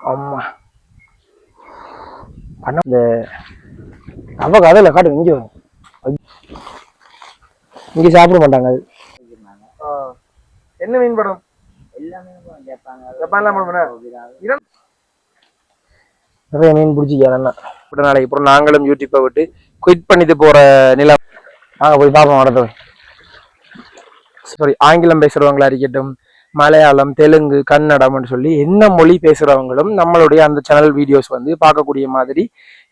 அம்மா பண்ண இந்த அவ கதையில் காட்டு இங்கே இங்கே சாப்பிட மாட்டாங்க அது. என்ன மீன் படம்? நிறைய மீன் பிடிச்சிக்காரண்ணா இப்படி நாளைக்கு அப்புறம் நாங்களும் யூடியூப்பை விட்டு குயிட் பண்ணிட்டு போற நிலை வாங்க போய் பார்ப்போம் அடுத்தது சாரி ஆங்கிலம் பேசுறவங்களா இருக்கட்டும் மலையாளம் தெலுங்கு கன்னடம்னு சொல்லி என்ன மொழி பேசுறவங்களும் நம்மளுடைய அந்த சேனல் வீடியோஸ் வந்து பார்க்கக்கூடிய மாதிரி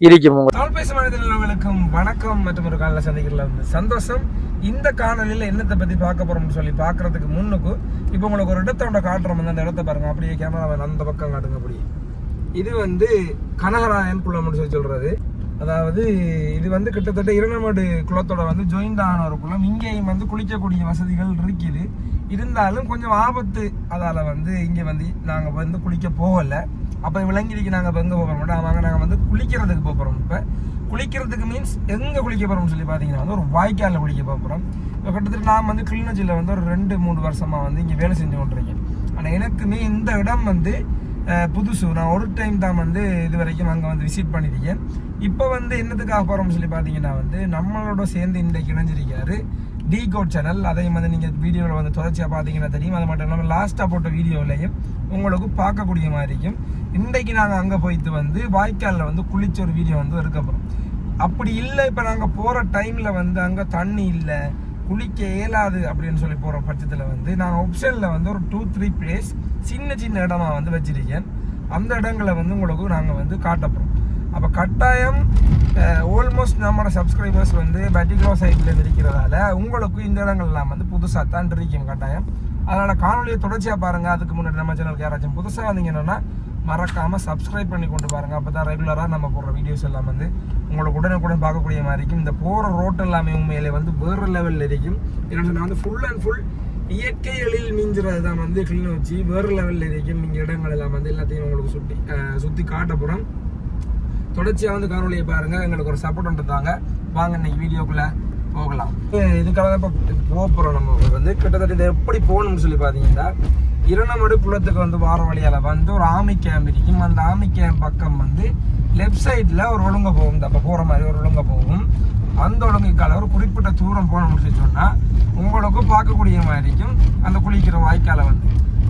இருக்கும் உங்க தமிழ் பேசும் மனிதர்களுக்கும் வணக்கம். மற்றும் ஒரு காலையில் சந்திக்கிறதுல வந்து சந்தோஷம். இந்த காணொலியில் என்னத்தை பற்றி பார்க்க போறோம்னு சொல்லி பார்க்கறதுக்கு முன்னுக்கு இப்போ உங்களுக்கு ஒரு இடத்தோட காட்டுறோம். வந்து அந்த இடத்த பாருங்க. அப்படியே கேமரா அந்த பக்கம் காட்டுங்க அப்படியே இது வந்து கனகராயன் குளம்னு சொல்லி சொல்றது. அதாவது இது வந்து கிட்டத்தட்ட இரணமடு குளத்தோட வந்து ஜாயிண்ட் ஆன ஒரு குளம். இங்கேயும் வந்து குளிக்கக்கூடிய வசதிகள் இருக்குது. இருந்தாலும் கொஞ்சம் ஆபத்து அதால் வந்து இங்கே வந்து நாங்கள் வந்து குளிக்க போகலை. அப்போ விலங்கிரிக்கு நாங்கள் இப்போ எங்கே போகிறோம் நாங்கள் வாங்க வந்து குளிக்கிறதுக்கு போக இப்போ. குளிக்கிறதுக்கு மீன்ஸ் எங்கே குளிக்க போகிறோம்னு சொல்லி பார்த்தீங்கன்னா வந்து ஒரு வாய்க்காலில் குளிக்க போக இப்போ கிட்டத்தட்ட நான் வந்து கிளிநொச்சியில் வந்து ஒரு ரெண்டு மூணு வருஷமாக வந்து இங்கே வேலை செஞ்சு கொண்டிருக்கேன். ஆனால் எனக்குமே இந்த இடம் வந்து புதுசு. நான் ஒரு டைம் தான் வந்து இது வரைக்கும் அங்கே வந்து விசிட் பண்ணியிருக்கேன் இப்போ வந்து என்னத்துக்காக போகிறோம்னு சொல்லி பார்த்தீங்கன்னா வந்து நம்மளோட சேர்ந்து இன்றைக்கு இணைஞ்சிருக்காரு டி கோட் சேனல் அதையும் வந்து நீங்கள் வீடியோவில் வந்து தொடர்ச்சியாக பார்த்தீங்கன்னா தெரியும். அது மட்டும் இல்லாமல் லாஸ்ட்டாக போட்ட வீடியோவிலையும் உங்களுக்கு பார்க்கக்கூடிய மாதிரி இருக்கும். இன்றைக்கு நாங்கள் அங்கே போயிட்டு வந்து வாய்க்காலில் வந்து குளிச்ச ஒரு வீடியோ வந்து இருக்கப்போகிறோம் போகிறோம் அப்படி இல்லை இப்போ நாங்கள் போகிற டைமில் வந்து அங்கே தண்ணி இல்லை குளிக்க இயலாது அப்படின்னு சொல்லி போகிற பட்சத்தில் வந்து நான் ஆப்ஷனில் வந்து ஒரு டூ த்ரீ பிளேஸ் சின்ன சின்ன இடமா வந்து வச்சுருக்கேன். அந்த இடங்களை வந்து உங்களுக்கு நாங்கள் வந்து காட்டப்போகிறோம் அப்போ கட்டாயம் ஆல்மோஸ்ட் நம்மளோட சப்ஸ்கிரைபர்ஸ் வந்து பட்டிகுலோ சைட்டில் இருக்கிறதால உங்களுக்கு இந்த இடங்கள்லாம் வந்து புதுசாக தான் இருக்கும் கட்டாயம். அதனால் காணொலியை தொடர்ச்சியாக பாருங்கள் அதுக்கு முன்னாடி நம்ம சேனலுக்கு யாராச்சும் புதுசாக வந்தீங்கன்னா மறக்காமல் சப்ஸ்கிரைப் பண்ணி கொண்டு பாருங்க. அப்போ தான் ரெகுலராக நம்ம போடுற வீடியோஸ் எல்லாம் வந்து உங்களுக்கு உடனுக்குடன் பார்க்கக்கூடிய மாதிரி இருக்கும். இந்த போகிற ரோட் எல்லாமே உண்மையிலே வந்து வேறு லெவலில் இருக்கும். என்னன்னு சொன்னா வந்து ஃபுல் அண்ட் ஃபுல் இயற்கை எழில் மிஞ்சுறது தான் வந்து கிளிநொச்சி வேறு லெவலில் இருக்கும். இங்கே இடங்கள் எல்லாம் வந்து எல்லாத்தையும் உங்களுக்கு சுற்றி சுற்றி காட்ட போகிறோம் தொடர்ச்சியாக வந்து காணொலியை பாருங்கள் எங்களுக்கு ஒரு சப்போர்ட் பண்ணுறதாங்க வாங்க இன்னைக்கு வீடியோக்குள்ளே போகலாம். இதுக்காக இப்போ போக போகிறோம் நம்ம. வந்து கிட்டத்தட்ட இதை எப்படி போகணும்னு சொல்லி பார்த்தீங்கன்னா இரணமடு குளத்துக்கு வந்து வார வழியால் வந்து ஒரு ஆமி கேம்ப் இருக்கும். அந்த ஆமி கேம்ப் பக்கம் வந்து லெஃப்ட் சைடில் ஒரு ஒழுங்க போகும். அப்போ போகிற மாதிரி ஒரு ஒழுங்க போகும். அந்த ஒழுங்குக்கால ஒரு குறிப்பிட்ட தூரம் போன சொல்லி சொன்னால் உங்களுக்கு பார்க்கக்கூடிய மாதிரி இருக்கும். அந்த குளிக்கிற வாய்க்காலை வந்து.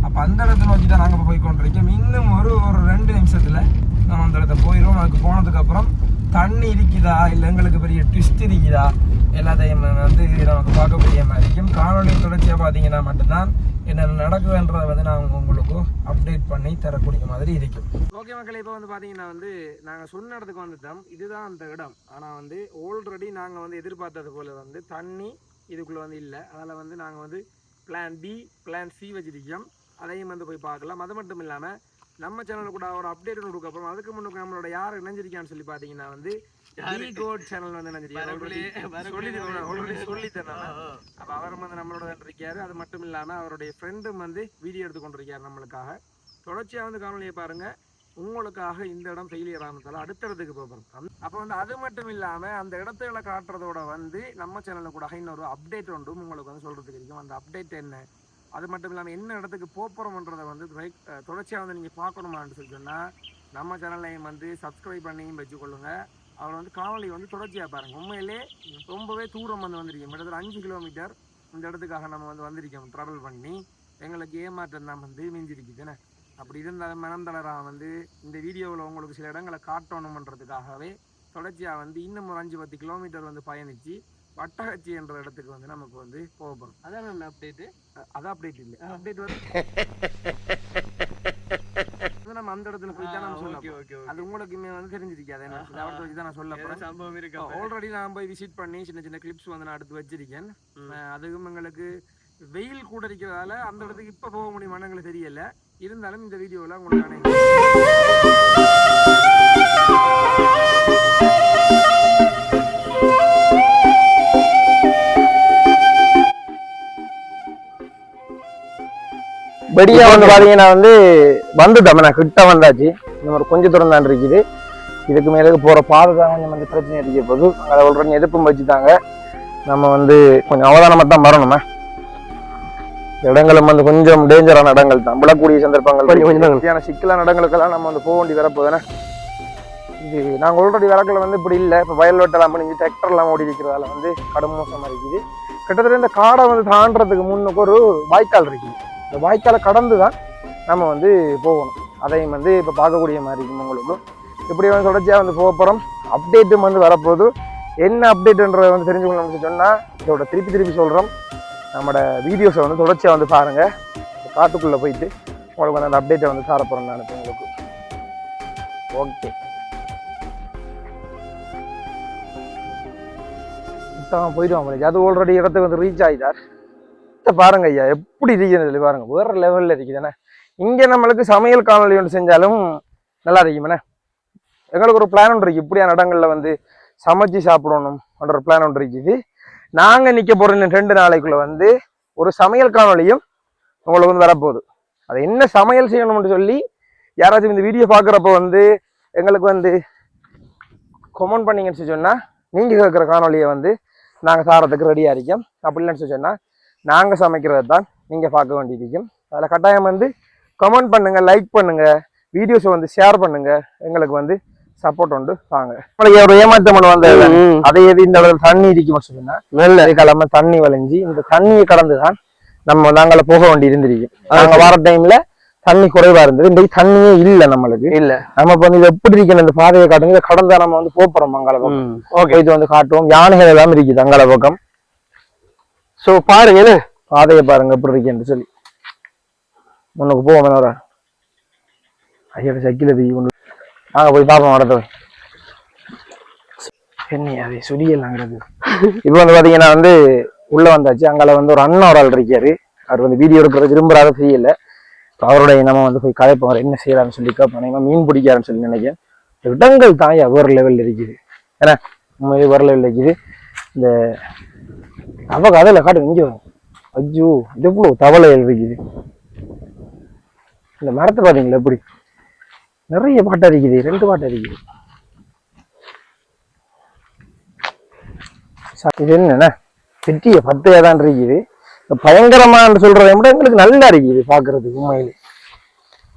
அப்போ அந்த இடத்த நோக்கி தான் நாங்கள் போய் கொண்டிருக்கோம். இன்னும் ஒரு ஒரு ரெண்டு நிமிஷத்தில் நம்ம அந்த இடத்த போயிடுவோம். அதுக்கு போனதுக்கப்புறம் தண்ணி இருக்குதா? இல்லை எங்களுக்கு பெரிய ட்விஸ்ட் இருக்குதா? எல்லாத்தையும் வந்து நமக்கு பார்க்கக்கூடிய மாதிரி இருக்கும் காணொலி தொடர்ச்சியாக பார்த்தீங்கன்னா மட்டும்தான் என்னென்ன நடக்குதுன்றதை வந்து நான் உங்களுக்கு அப்டேட் பண்ணி தரக்கூடிய மாதிரி இருக்கும். ஓகே மக்கள் இப்போ வந்து பார்த்தீங்கன்னா வந்து நாங்கள் சொன்ன இடத்துக்கு வந்துட்டோம். இதுதான் அந்த இடம். ஆனால் வந்து ஆல்ரெடி நாங்கள் வந்து எதிர்பார்த்தது போல் வந்து தண்ணி இதுக்குள்ளே வந்து இல்லை. அதில் வந்து நாங்கள் வந்து பிளான் பி பிளான் சி வச்சிருக்கோம். அதையும் வந்து போய் பார்க்கலாம். அது மட்டும் இல்லாமல் நம்ம சேனல் கூட ஒரு அப்டேட் கொடுக்க அதுக்கு முன்னுக்கு நம்மளோட யார் இணைஞ்சிருக்கான்னு சொல்லி பார்த்தீங்கன்னா வந்து கோட் சேனல் வந்து இணைஞ்சிருக்காரு சொல்லி சொல்லித்தேன் அப்போ அவர் வந்து நம்மளோட இருக்காரு. அது மட்டும் இல்லாமல் அவருடைய ஃப்ரெண்டும் வந்து வீடியோ எடுத்து கொண்டிருக்காரு நம்மளுக்காக. தொடர்ச்சியாக வந்து காணொலியை பாருங்க. உங்களுக்காக இந்த இடம் ஃபெயிலியர் ஆனதால அடுத்த இடத்துக்கு போகிறோம் அப்போ வந்து அது மட்டும் இல்லாமல் அந்த இடத்துல காட்டுறதோட வந்து நம்ம சேனலில் கூட இன்னொரு அப்டேட் ஒன்றும் உங்களுக்கு வந்து சொல்கிறதுக்கு இருக்கும் அந்த அப்டேட் என்ன? அது மட்டும் இல்லாமல் என்ன இடத்துக்கு போகிறோம்ன்றதை வந்து தொடர்ச்சியாக வந்து நீங்கள் பார்க்கணுமான்னு சொல்லி சொன்னால் நம்ம சேனல்லையும் வந்து சப்ஸ்கிரைப் பண்ணியும் வச்சுக்கொள்ளுங்க. அவர் வந்து காணொலி வந்து தொடர்ச்சியாக பாருங்கள் உண்மையிலே ரொம்பவே தூரம் வந்து வந்திருக்கோம் கிட்டத்தட்ட அஞ்சு கிலோமீட்டர் இந்த இடத்துக்காக நம்ம வந்து வந்திருக்கோம். ட்ராவல் பண்ணி எங்களுக்கு ஏமாற்றம் தான் வந்து மிஞ்சிருக்குதுன்னு அப்படி இருந்தாலும் மனம் தளராக வந்து இந்த வீடியோவில் உங்களுக்கு சில இடங்களை காட்டணுமன்றதுக்காகவே தொடர்ச்சியாக வந்து இன்னும் ஒரு அஞ்சு பத்து கிலோமீட்டர் வந்து பயணித்து வட்டகச்சி என்ற இடத்துக்கு வந்து நமக்கு வந்து போகப்படும் அதான் அப்டேட் அது அப்டேட் இல்லை. அப்டேட் வந்து நம்ம அந்த இடத்துல போய் தான் நம்ம சொல்ல போறோம். ஓகே அது உங்களுக்குமே வந்து தெரிஞ்சிருக்காது சில இடத்த வச்சு தான் நான் சொல்ல போறேன். சம்பவம் இருக்கு ஆல்ரெடி நான் போய் விசிட் பண்ணி சின்ன சின்ன கிளிப்ஸ் வந்து நான் எடுத்து வச்சிருக்கேன். அதுவும் எங்களுக்கு வெயில் கூட இருக்கிறதால அந்த இடத்துக்கு இப்போ போக முடியுமான்னு எங்களுக்கு தெரியல. இருந்தாலும் இந்த வீடியோவில் உங்களுக்கு வெடியா வந்து பாத்தீங்கன்னா வந்து வந்துட்டோம். நான் கிட்ட வந்தாச்சு. ஒரு கொஞ்சம் தூரம் தான் இருக்குது. இதுக்கு மேலே போற பாதை தான் கொஞ்சம் வந்து பிரச்சனை இருக்க போது அதை ஆல்ரெடி எதிர்ப்பும் வச்சுட்டாங்க. நம்ம வந்து கொஞ்சம் அவதானமாக தான் வரணுமே? இடங்களும் வந்து கொஞ்சம் டேஞ்சரான இடங்கள் தான். விழக்கூடிய சந்தர்ப்பங்கள் கொஞ்சம் சிக்கலான இடங்களுக்கெல்லாம் நம்ம வந்து போக வேண்டி வரப்போதுனே இது நாங்கள் ஆல்ரெடி வரக்கில் வந்து இப்படி இல்லை. இப்போ வயல் வெட்டலாம் பண்ணி டிராக்டர்லாம் ஓடி இருக்கிறதால வந்து கடும் மோசமாக இருக்குது. கிட்டத்தட்ட இந்த காடை வந்து தாண்டறதுக்கு முன்னுக்கு ஒரு வாய்க்கால் இருக்குது. இந்த வாய்க்காலை கடந்து தான் நம்ம வந்து போகணும். அதையும் வந்து இப்போ பார்க்கக்கூடிய மாதிரி இருக்கும் உங்களுக்கு. இப்படி வந்து தொடர்ச்சியாக வந்து போக போகிறோம் அப்டேட்டும் வந்து வரப்போகுது. என்ன அப்டேட்டுன்றதை வந்து தெரிஞ்சுக்கணும்னு சொன்னால் இதோட திருப்பி திருப்பி சொல்கிறோம் நம்மளோட வீடியோஸை வந்து தொடர்ச்சியாக வந்து பாருங்கள் காட்டுக்குள்ளே போயிட்டு உங்களுக்கு வந்து அந்த அப்டேட்டை வந்து தர போகிறேன் நான் உங்களுக்கு. ஓகே சுத்தமாக போயிடுவோம் அது ஆல்ரெடி இடத்துக்கு வந்து ரீச் ஆகிட்டார் இதை பாருங்க ஐயா எப்படி இருக்கிறது சொல்லி பாருங்க. வேற லெவலில் இருக்குதுண்ணே இங்கே நம்மளுக்கு சமையல் காணொலி ஒன்று செஞ்சாலும் நல்லா இருக்குமேண்ணே எங்களுக்கு ஒரு பிளான் ஒன்று இருக்குது இப்படியான இடங்களில் வந்து சமைச்சு சாப்பிடணும் அப்படின்ற ஒரு பிளான் ஒன்று இருக்குது. நாங்கள் நிற்க போகிற ரெண்டு நாளைக்குள்ள வந்து ஒரு சமையல் காணொலியும் உங்களுக்கு வந்து வரப்போகுது. அது என்ன சமையல் செய்யணும்னு சொல்லி யாராச்சும் இந்த வீடியோ பார்க்குறப்ப வந்து எங்களுக்கு வந்து கொமெண்ட் பண்ணீங்கன்னு சொல்லி சொன்னால் நீங்கள் கேட்குற காணொலியை வந்து நாங்கள் சாரத்துக்கு ரெடியாக இருக்கோம். அப்படி இல்லைன்னு சொல்லி சொன்னால் நாங்கள் சமைக்கிறது தான் நீங்கள் பார்க்க வேண்டியிருக்கும் அதில் கட்டாயம் வந்து கமெண்ட் பண்ணுங்கள் லைக் பண்ணுங்கள் வீடியோஸை வந்து ஷேர் பண்ணுங்கள் எங்களுக்கு வந்து சப்போர்ட் உண்டு. வாங்க. நம்மளுக்கு ஒரு ஏமாற்றம் ஒன்று வந்தது அதே இது இந்த இடத்துல தண்ணி இருக்குமா சொன்னா நல்ல கிழமை தண்ணி வளைஞ்சி இந்த தண்ணியை கடந்து தான் நம்ம நாங்கள போக வேண்டி இருந்திருக்கும் நாங்க வர டைம்ல தண்ணி குறைவா இருந்தது. இன்றைக்கு தண்ணியே இல்ல நம்மளுக்கு. இல்ல. நம்ம இப்ப வந்து இது எப்படி இருக்கு இந்த பாதையை காட்டுங்க இதை கடந்தா நம்ம வந்து போறோம் மங்கள பக்கம். ஓகே. இது வந்து காட்டுவோம். யானைகள் எல்லாம் இருக்குது அங்கால பக்கம். ஸோ பாருங்க என்ன? பாதையை பாருங்க எப்படி இருக்கேன்னு சொல்லி. முன்னுக்கு போவோம் மனோரா ஐயோட சக்கில தீ கொண்டு நாங்கள் போய் பார்ப்போம் இடத்துல என்ன அது சுடியல்லாங்கிறது இப்போ வந்து பாத்தீங்கன்னா வந்து உள்ள வந்தாச்சு. அங்கே வந்து ஒரு அண்ணன் ஒரு ஆள் இருக்காரு. அவர் வந்து வீடியோ எடுக்கிறது விரும்புகிறாரு செய்யலை அவருடைய நம்ம வந்து போய் கதைப்போம். என்ன செய்யறான்னு சொல்லி கேட்போம். மீன் பிடிக்காருன்னு சொல்லி நினைக்கிறேன். இடங்கள் தான் வேறு லெவலில் இருக்குது. ஏன்னா உண்மையிலே வேறு லெவலில் இருக்குது. இந்த அவ கதையில் காட்டு இங்கே ஐயோ இது எவ்வளோ தவளை இருக்குது. இந்த மரத்தை பார்த்தீங்களா எப்படி? நிறைய பாட்டு இருக்குது ரெண்டு பாட்டு இருக்குது இது என்னண்ணா பெட்டிய பத்தையாக தான் இருக்குது இந்த பயங்கரமான்னு சொல்கிறத விட எங்களுக்கு நல்லா இருக்குது பார்க்குறதுக்கு உண்மையில்.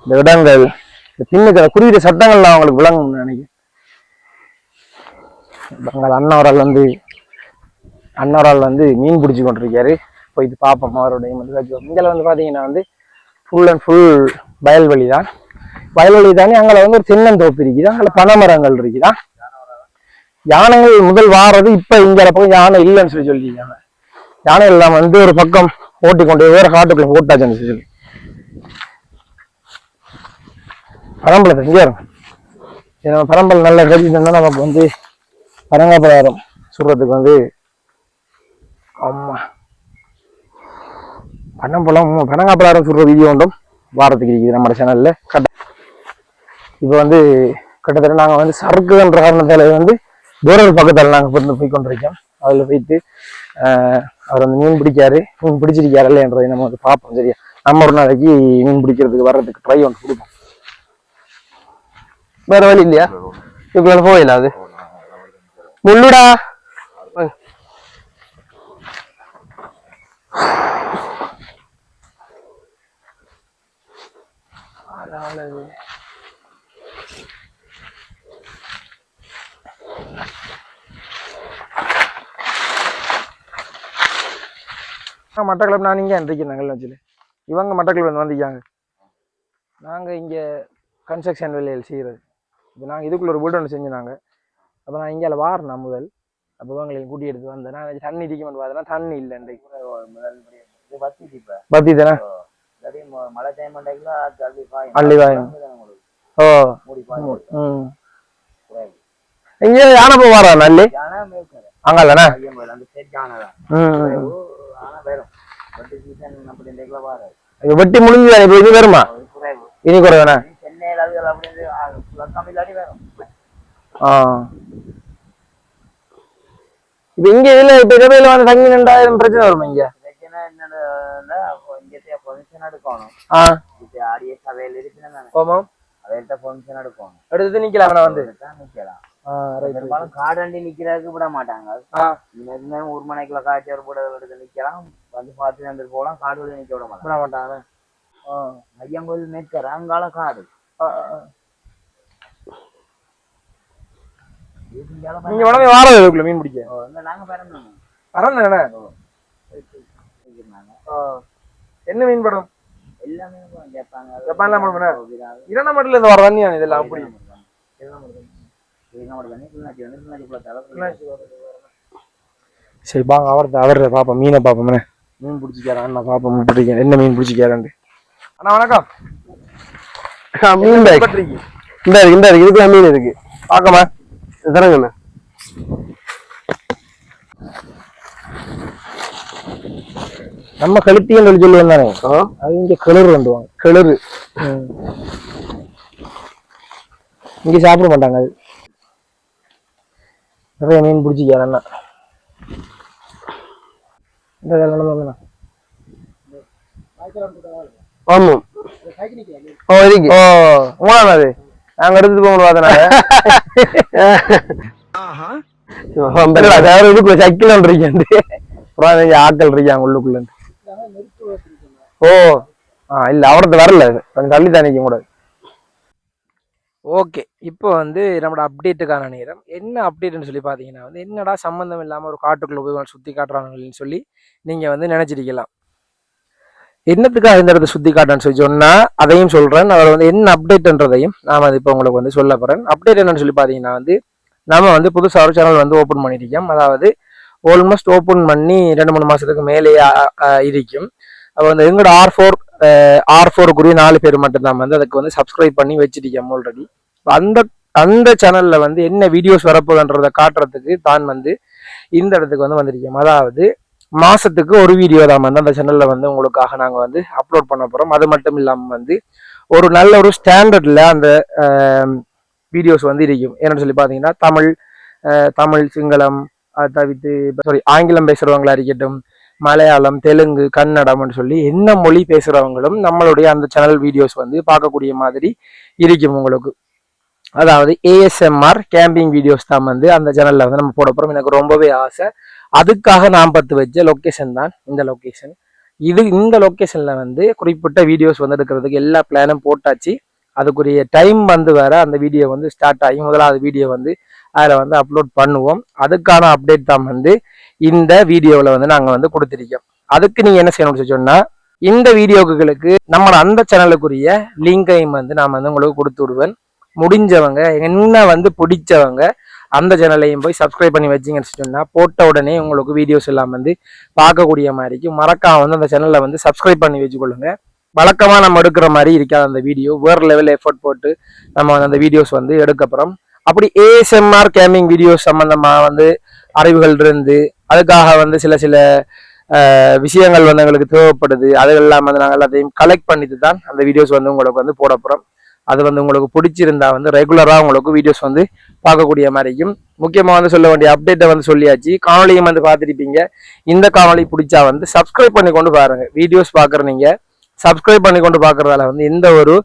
இந்த இடங்கள் இந்த பின்னுக்கு அந்த சட்டங்கள்லாம் அவங்களுக்கு விளங்கும்னு நினைக்கிறேன். எங்கள் வந்து வந்து வந்து மீன் பிடிச்சி கொண்டிருக்காரு. போயிட்டு பார்ப்போம். அவருடைய வந்து இங்கே வந்து பார்த்தீங்கன்னா வந்து ஃபுல் அண்ட் ஃபுல் வயல்வெளி தான் வயல்வெளி தானே அங்கே வந்து ஒரு தென்னந்தோப்பு இருக்குது. அங்கே பனைமரங்கள் இருக்குதா. யானைகள் முதல் வாரது இப்போ இங்கே பக்கம் யானை இல்லைன்னு சொல்லி சொல்லியிருக்காங்க. யானை எல்லாம் வந்து ஒரு பக்கம் ஓட்டி கொண்டு வேற காட்டுக்குள்ள ஓட்டாச்சுன்னு சொல்லி பரம்பளை இங்கே வரும் பரம்பல் நல்ல கறி நமக்கு வந்து பரங்காப்பதாரம் சுடுறதுக்கு வந்து ஆமா. பனம்பழம் பனங்காப்பதாரம் சுடுற வீடியோ ஒன்றும் வாரத்துக்கு இருக்குது நம்ம சேனல்ல கட்ட இப்போ வந்து கிட்டத்தட்ட நாங்க வந்து சறுக்குன்ற காரணத்தால வந்து தூரம் பக்கத்தில் நாங்கள் வந்து போய் கொண்டிருக்கோம். அதில் போயிட்டு அவர் வந்து மீன் பிடிக்காரு. மீன் பிடிச்சிருக்காரு இல்லைன்றதை நம்ம வந்து பார்ப்போம் சரியா? நம்ம ஒரு நாளைக்கு மீன் பிடிக்கிறதுக்கு வர்றதுக்கு ட்ரை ஒன்று கொடுப்போம். வேற வழி இல்லையா? இதுக்குள்ள போயிடலாம் அது. முள்ளுடா? மட்டக்களப்பு நான் இங்கே இருக்கேன் கள்ளச்சில் இவங்க மட்டக்களப்பு வந்து வந்திருக்காங்க. நாங்கள் இங்கே கன்ஸ்ட்ரக்ஷன் வேலைகள் செய்கிறது இப்போ நாங்கள் இதுக்குள்ள ஒரு வீடு ஒன்று செஞ்சுனாங்க அப்போ நான் இங்கே வாரினேன் முதல். அப்போ இவங்களை கூட்டி எடுத்து வந்தேன் நான் தண்ணி அடிக்கணும்னு பார்த்தேன்னா தண்ணி இல்லை இன்றைக்கு இப்ப. பத்தி தானே மழை டைம் அள்ளி. உங்களுக்கு. ஓ இங்கே யானை நல்லி அங்கே இல்லைண்ணே ம். வரும். வட்டி முடிஞ்சு இப்போ இது வருமா? இனி ஆ இப்போ இங்கே இதில் இப்போ இரவையில் வந்து தங்கி ரெண்டாயிரம் பிரச்சனை வருமா இங்கே? இப்போ எடுத்து நிற்கலாம் நான் வந்து? நிக்கலாம். பெரும்பாலும் காடாண்டி நிக்கிறதுக்கு விட மாட்டாங்க. இன்னும் ஒரு மணிக்குள்ள காய்ச்சி ஒரு கூட எடுத்து நிக்கலாம். வந்து பார்த்து வந்துட்டு போகலாம். காடு வழி நிக்க விட மாட்டான் விட மாட்டாங்க. ஐயங்கோயில் மேற்கர அங்கால காடு நீங்க உடனே வாரம் இதுக்குள்ள மீன் பிடிக்க. நாங்க பிறந்தோம். வரணும் என்ன மீன் படம்? எல்லாமே கேட்பாங்க. ஜப்பான்ல மட்டும் பண்ண? ஓ, விரா- இரண்டாம் மட்டில் இருந்து வர தண்ணி இதெல்லாம் அப்படி. சரி பாங்க அவர்த அவர்த பாப்போம் மீனை பாப்போம் மீன் பிடிச்சிக்கிறேன் அண்ணா பாப்போம் பிடிக்கிறேன் என்ன மீன் பிடிச்சிக்கிறேன் அண்ணா வணக்கம். ஆ, மீன் பேக் பண்றீங்க இந்த இருக்கு இந்த இருக்கு இதுக்குள்ள மீன் இருக்கு. பார்க்கமா தரங்கண்ணா நம்ம கழுத்தியும் சொல்லி சொல்லுவோம் தானே அது இங்க கிளறு வந்துவாங்க. கிணறு. இங்க சாப்பிட மாட்டாங்க அது. நிறைய மீன் இந்த நம்ம ஆமாம் ஓ இருக்கு ஓ உங்களா அது. நாங்க எடுத்துட்டு போக முடியாதனால வேற இதுக்குள்ள சைக்கிள் இருக்கேன் அப்புறம் இங்க ஆட்கள் இருக்காங்க உள்ளுக்குள்ள ஓ ஆ இல்ல அவரது வரல. கொஞ்சம் தள்ளி தான் நிற்க கூடாது ஓகே. இப்போ வந்து நம்மளோட அப்டேட்டுக்கான நேரம். என்ன அப்டேட்னு சொல்லி பார்த்தீங்கன்னா வந்து என்னடா சம்மந்தம் இல்லாமல் ஒரு காட்டுக்குள்ளே போய் சுற்றி காட்டுறாங்கன்னு சொல்லி நீங்கள் வந்து நினச்சிருக்கலாம். என்னத்துக்காக இந்த இடத்த சுற்றி காட்டுன்னு சொல்லி சொன்னால் அதையும் சொல்கிறேன் அதில் வந்து என்ன அப்டேட்ன்றதையும் நான் வந்து இப்போ உங்களுக்கு வந்து சொல்ல போகிறேன் அப்டேட் என்னன்னு சொல்லி பார்த்தீங்கன்னா வந்து நம்ம வந்து புதுசாக ஒரு சேனல் வந்து ஓப்பன் பண்ணியிருக்கோம். அதாவது ஆல்மோஸ்ட் ஓப்பன் பண்ணி ரெண்டு மூணு மாதத்துக்கு மேலேயே இருக்கும். அப்போ வந்து எங்களோட ஆர் ஃபோர் ஆர் ஃபோர் ஃபோருக்குரிய நாலு பேர் மட்டும்தான் வந்து அதுக்கு வந்து சப்ஸ்கிரைப் பண்ணி வச்சிருக்கோம் ஆல்ரெடி அந்த அந்த சேனலில் வந்து என்ன வீடியோஸ் வரப்போகுதுன்றதை காட்டுறதுக்கு தான் வந்து இந்த இடத்துக்கு வந்து வந்திருக்கோம் அதாவது மாதத்துக்கு ஒரு வீடியோ தான் வந்து அந்த சேனலில் வந்து உங்களுக்காக நாங்கள் வந்து அப்லோட் பண்ண போகிறோம் அது மட்டும் இல்லாமல் வந்து ஒரு நல்ல ஒரு ஸ்டாண்டர்டில் அந்த வீடியோஸ் வந்து இருக்கும். என்னென்னு சொல்லி பார்த்தீங்கன்னா தமிழ் தமிழ் சிங்களம் அதை தவிர்த்து சாரி ஆங்கிலம் பேசுகிறவங்களா இருக்கட்டும் மலையாளம் தெலுங்கு கன்னடம்னு சொல்லி என்ன மொழி பேசுகிறவங்களும் நம்மளுடைய அந்த சேனல் வீடியோஸ் வந்து பார்க்கக்கூடிய மாதிரி இருக்கும் உங்களுக்கு. அதாவது ஏஎஸ்எம்ஆர் கேம்பிங் வீடியோஸ் தான் வந்து அந்த சேனலில் வந்து நம்ம போட போகிறோம் எனக்கு ரொம்பவே ஆசை. அதுக்காக நான் பார்த்து வச்ச லொக்கேஷன் தான் இந்த லொக்கேஷன் இது இந்த லொக்கேஷனில் வந்து குறிப்பிட்ட வீடியோஸ் வந்து எடுக்கிறதுக்கு எல்லா பிளானும் போட்டாச்சு. அதுக்குரிய டைம் வந்து வேற அந்த வீடியோ வந்து ஸ்டார்ட் ஆகி முதலாவது வீடியோ வந்து அதில் வந்து அப்லோட் பண்ணுவோம். அதுக்கான அப்டேட் தான் வந்து இந்த வீடியோவில் வந்து நாங்கள் வந்து கொடுத்துருக்கோம். அதுக்கு நீங்கள் என்ன செய்யணும்னு சொன்னால் இந்த வீடியோக்குகளுக்கு நம்ம அந்த சேனலுக்குரிய லிங்கையும் வந்து நான் வந்து உங்களுக்கு கொடுத்து விடுவேன். முடிஞ்சவங்க என்ன வந்து பிடிச்சவங்க அந்த சேனலையும் போய் சப்ஸ்கிரைப் பண்ணி வச்சிங்கன்னு சொன்னால் போட்ட உடனே உங்களுக்கு வீடியோஸ் எல்லாம் வந்து பார்க்கக்கூடிய மாதிரிக்கு மறக்காம வந்து அந்த சேனலை வந்து சப்ஸ்கிரைப் பண்ணி வச்சுக்கொள்ளுங்க. வழக்கமாக நம்ம எடுக்கிற மாதிரி இருக்காது அந்த வீடியோ வேறு லெவல் எஃபர்ட் போட்டு நம்ம வந்து அந்த வீடியோஸ் வந்து எடுக்கப்புறம் அப்படி ஏஎஸ்எம்ஆர் கேமிங் வீடியோஸ் சம்மந்தமாக வந்து அறிவுகள் இருந்து அதுக்காக வந்து சில சில விஷயங்கள் வந்து எங்களுக்கு தேவைப்படுது. அதெல்லாம் வந்து நாங்கள் எல்லாத்தையும் கலெக்ட் பண்ணிட்டு தான் அந்த வீடியோஸ் வந்து உங்களுக்கு வந்து போட போகிறோம் அது வந்து உங்களுக்கு பிடிச்சிருந்தா வந்து ரெகுலராக உங்களுக்கு வீடியோஸ் வந்து பார்க்கக்கூடிய மாதிரிக்கும் முக்கியமாக வந்து சொல்ல வேண்டிய அப்டேட்டை வந்து சொல்லியாச்சு. காணொலியும் வந்து பார்த்துருப்பீங்க. இந்த காணொலி பிடிச்சா வந்து சப்ஸ்கிரைப் பண்ணி கொண்டு பாருங்கள் வீடியோஸ் பார்க்குற நீங்க சப்ஸ்கிரைப் பண்ணி கொண்டு பார்க்குறதால வந்து எந்த ஒரு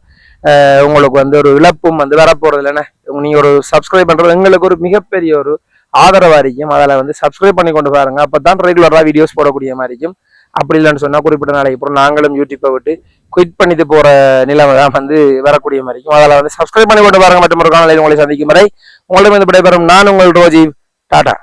உங்களுக்கு வந்து ஒரு இழப்பும் வந்து வரப்போறது இல்லைன்னா நீங்க ஒரு சப்ஸ்கிரைப் பண்றது எங்களுக்கு ஒரு மிகப்பெரிய ஒரு ஆதரவா இருக்கும். அதில் வந்து சப்ஸ்கிரைப் பண்ணி கொண்டு பாருங்க. அப்பதான் ரெகுலராக வீடியோஸ் போடக்கூடிய மாதிரி இருக்கும். அப்படி இல்லைன்னு சொன்னா குறிப்பிட்ட நாளைக்கு அப்புறம் நாங்களும் யூடியூப்பை விட்டு குவிட் பண்ணிட்டு போற நிலைமை தான் வந்து வரக்கூடிய மாதிரி இருக்கும். அதில் வந்து சப்ஸ்கிரைப் பண்ணி கொண்டு பாருங்க. மற்றும் ஒரு காலையில் உங்களை சந்திக்கும் வரை உங்களிடம் வந்து விடைபெறும். நான் உங்கள் ரோஜி. டாடா.